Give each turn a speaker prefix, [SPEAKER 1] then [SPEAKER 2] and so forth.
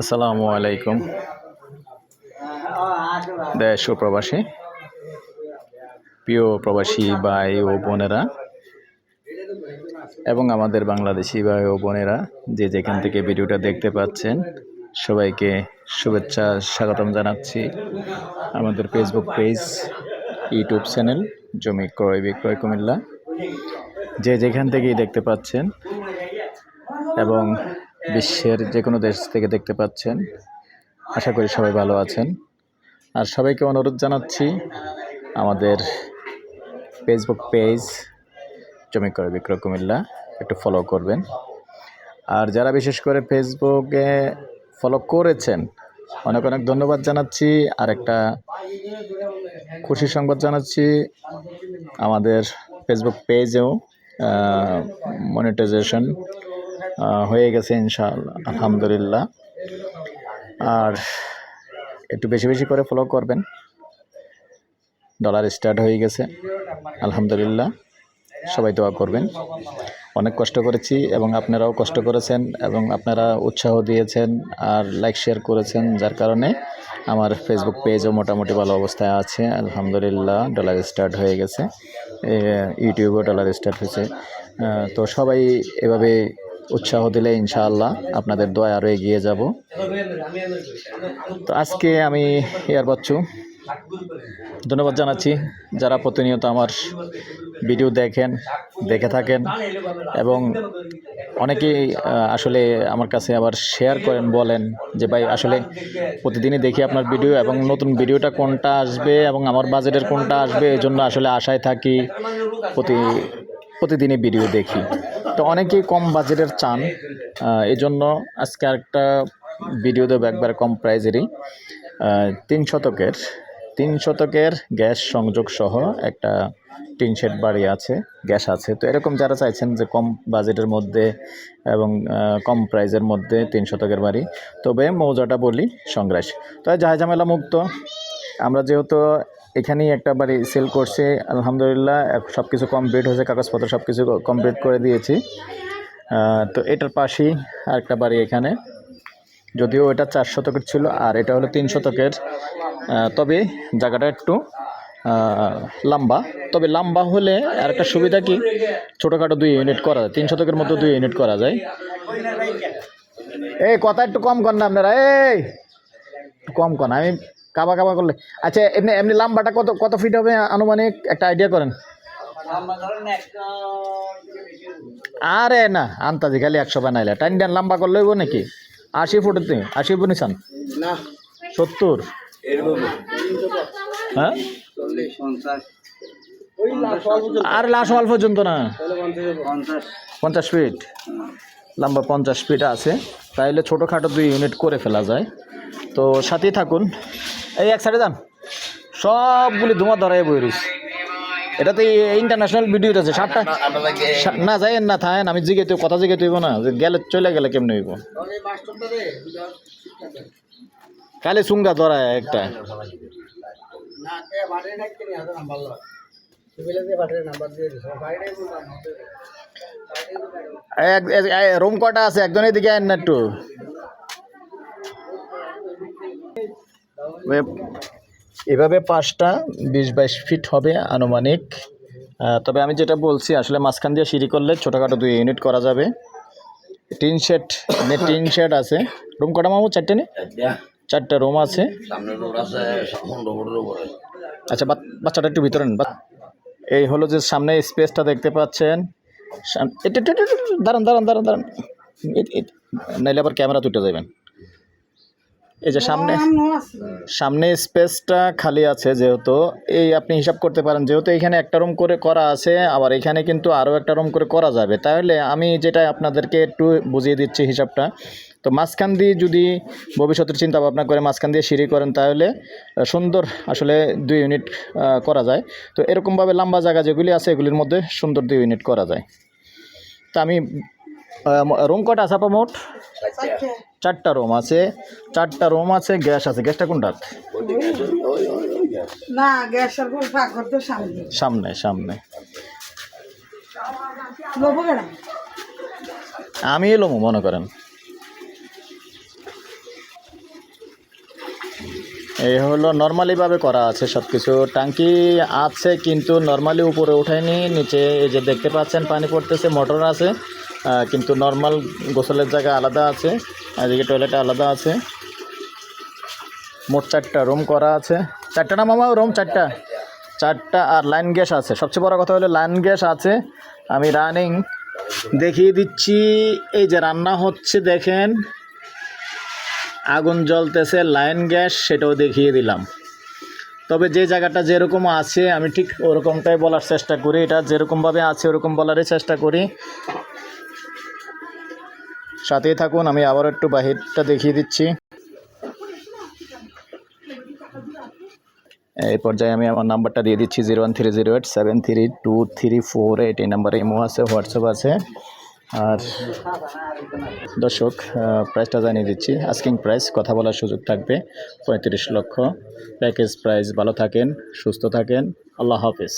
[SPEAKER 1] আসসালামু আলাইকুম। দেশ ও প্রবাসী, প্রিয় প্রবাসী ভাই ও বোনেরা, এবং আমাদের বাংলাদেশি ভাই ও বোনেরা, যে যেখান থেকে ভিডিওটা দেখতে পাচ্ছেন, সবাইকে শুভেচ্ছা স্বাগতম জানাচ্ছি আমাদের ফেসবুক পেজ ইউটিউব চ্যানেল জমি ক্রয় বিক্রয় কুমিল্লা। যে যেখান থেকেই দেখতে পাচ্ছেন এবং বিশ্বের যে কোনো দেশ থেকে দেখতে পাচ্ছেন। আশা করি সবাই ভালো আছেন। আর সবাইকে অনুরোধ জানাচ্ছি, আমাদের ফেসবুক পেজ জমি করে বিক্রয় কুমিল্লা, একটু ফলো করবেন। আর যারা বিশেষ করে ফেসবুকে ফলো করেছেন, অনেক অনেক ধন্যবাদ জানাচ্ছি। আর একটা খুশি সংবাদ জানাচ্ছি, আমাদের ফেসবুক পেজেও মনিটাইজেশন হয়ে গেছে ইনশাআল্লাহ, আলহামদুলিল্লাহ। আর একটু বেশি বেশি করে ফলো করবেন। ডলার স্টার্ট হয়ে গেছে, আলহামদুলিল্লাহ। সবাই দোয়া করবেন। অনেক কষ্ট করেছি এবং আপনারাও কষ্ট করেছেন এবং আপনারা উৎসাহ দিয়েছেন আর লাইক শেয়ার করেছেন, যার কারণে আমার ফেসবুক পেজও মোটামুটি ভালো অবস্থায় আছে, আলহামদুলিল্লাহ। ডলার স্টার্ট হয়ে গেছে ইউটিউবেও ডলার স্টার্ট হয়েছে। তো সবাই এভাবে উৎসাহ দিলে ইনশাআল্লাহ আপনাদের দোয়া আরও এগিয়ে যাব। তো আজকে আমি এয়ার বাচ্চু, ধন্যবাদ জানাচ্ছি যারা প্রতিনিয়ত আমার ভিডিও দেখেন, দেখে থাকেন এবং অনেকেই আসলে আমার কাছে আবার শেয়ার করেন, বলেন যে ভাই আসলে প্রতিদিনই দেখি আপনার ভিডিও এবং নতুন ভিডিওটা কোনটা আসবে এবং আমার বাজেটের কোনটা আসবে এই জন্য আসলে আশায় থাকি প্রতি, প্রতিদিনই ভিডিও দেখি। তো অনেকেই কম বাজেটের চান এই জন্য আজকে আরেকটা ভিডিও দেবো একবার কম প্রাইজেরই তিন শতকের তিন শতকের গ্যাস সংযোগ সহ একটা টিন শেড বাড়ি আছে, গ্যাস আছে। তো এরকম যারা চাইছেন যে কম বাজেটের মধ্যে এবং কম প্রাইজের মধ্যে তিন শতকের বাড়ি, তবে মৌজাটা বলি সংগ্রাস। তো জাহাজ ঝামেলা মুক্ত। আমরা যেহেতু এখানেই একটা বাড়ি সেল করছি। আলহামদুলিল্লাহ সব কিছু কমপ্লিট হয়েছে, কাগজপত্র সব কিছু কমপ্লিট করে দিয়েছি। তো এটার পাশেই আরেকটা বাড়ি এখানে। যদিও এটা চার শতকের ছিল, আর এটা হলো তিন শতকের। তবে জায়গাটা একটু লম্বা। তবে লম্বা হলে আর একটা সুবিধা কি? ছোটোখাটো দুই ইউনিট করা যায়, তিন শতকের মধ্যে দুই ইউনিট করা যায়। এই, কথা একটু কম কর না আপনারা, এই! কম কর আমি কাবা কাবা করলে। আচ্ছা এমনি এমনি লম্বাটা কত কত ফিট হবে আনুমানিক? একটা আইডিয়া করেন। আরে না আন্তাজি খালি একশো বানাইলে। টাইন টাইন লম্বা করলে হইব নাকি? আশি ফুটের তুমি আশি ফুট নিছান সত্তর? হ্যাঁ? আর লাশ ওয়াল পর্যন্ত না।
[SPEAKER 2] পঞ্চাশ
[SPEAKER 1] পঞ্চাশ। ফিট লম্বা পঞ্চাশ ফিট আছে। তাইলে ছোটোখাটো দুই ইউনিট করে ফেলা যায়। তো সাথেই থাকুন। এই এক সাইডে যান। সবগুলি ধোঁয়া ধরাই বই রয়েছে এটা তো ইন্টারন্যাশনাল ভিডিও আছে সাতটা না যাইয়েন না থাকেন আমি জিগে তো কথা জিগে তুইব না। যে গেলে চলে গেলে কেমনে হইব? খালি সুঙ্গা ধরায় একটা। এক রুম কটা আছে? একজন এদিকে আইন না একটু। এভাবে পাঁচটা বিশ বাইশ ফিট হবে আনুমানিক। তবে আমি যেটা বলছি আসলে মাঝখান দিয়ে সিঁড়ি করলে ছোটোখাটো দুই ইউনিট করা যাবে। টিন শেড টিন শেড আছে। রুম কটা মামু? চারটে নি? চারটে। রুম আছে। আচ্ছা বাচ- বাচ্চাটা একটু ভিতরে নেন এই হলো যে সামনে স্পেসটা দেখতে পাচ্ছেন। দাঁড়ান দাঁড়ান দাঁড়ান দাঁড়ান। নাইলে আবার ক্যামেরা তুলে যাবেন এই যে সামনে সামনে স্পেসটা খালি আছে যেহেতু। এই আপনি হিসাব করতে পারেন যেহেতু এখানে একটা রুম করে করা আছে আবার এখানে কিন্তু আরও একটা রুম করে করা যাবে। তাহলে আমি যেটা আপনাদেরকে একটু বুঝিয়ে দিচ্ছি হিসাবটা তো মাঝখান দিয়ে যদি ভবিষ্যতের চিন্তা ভাবনা করে মাঝখান দিয়ে সিঁড়ি করেন তাহলে সুন্দর আসলে দুই ইউনিট করা যায়। তো এরকমভাবে লম্বা জায়গা যেগুলি আছে এগুলির মধ্যে সুন্দর দুই ইউনিট করা যায়। তা আমি রুম কটা আছে আপা মোট? চারটা রুম আছে চারটা রুম আছে গ্যাস আছে। গ্যাসটা কোনটা?
[SPEAKER 3] না সামনে।
[SPEAKER 1] সামনে সামনে। আমি এলো মনে করেন। এই হলো নর্মালিভাবে করা আছে সব কিছু ট্যাঙ্কি আছে কিন্তু নর্মালি উপরে উঠায়নি। নিচে এই যে দেখতে পাচ্ছেন পানি পড়তেছে মোটর আছে। কিন্তু নর্মাল গোসলের জায়গা আলাদা আছে, এদিকে টয়লেট আলাদা আছে। মোট চারটা রুম করা আছে। চারটা না মামা রুম চারটা। চারটা আর লাইন গ্যাস আছে। সবচেয়ে বড় কথা হলো লাইন গ্যাস আছে। আমি রানিং দেখিয়ে দিচ্ছি। এই যে রান্না হচ্ছে, দেখেন। আগুন জ্বলতেছে লাইন গ্যাস সেটাও দেখিয়ে দিলাম। তবে যে জায়গাটা যেরকম আছে, আমি ঠিক ওরকমটাই বলার চেষ্টা করি। এটা যেরকমভাবে আছে, ওরকম বলারই চেষ্টা করি। সাথেই থাকুন, আমি আবার একটু বাহিরটা দেখিয়ে দিচ্ছি। এই পর্যায়ে আমি আমার নাম্বারটা দিয়ে দিচ্ছি, zero one three zero eight seven three two three four eight. এই নাম্বারে ইমো আছে, হোয়াটসঅ্যাপ আছে। আর দর্শক প্রাইসটা জানিয়ে দিচ্ছি। আস্কিং প্রাইস কথা বলার সুযোগ থাকবে। পঁয়ত্রিশ লক্ষ। প্যাকেজ প্রাইস ভালো থাকেন, সুস্থ থাকেন। আল্লাহ হাফিজ।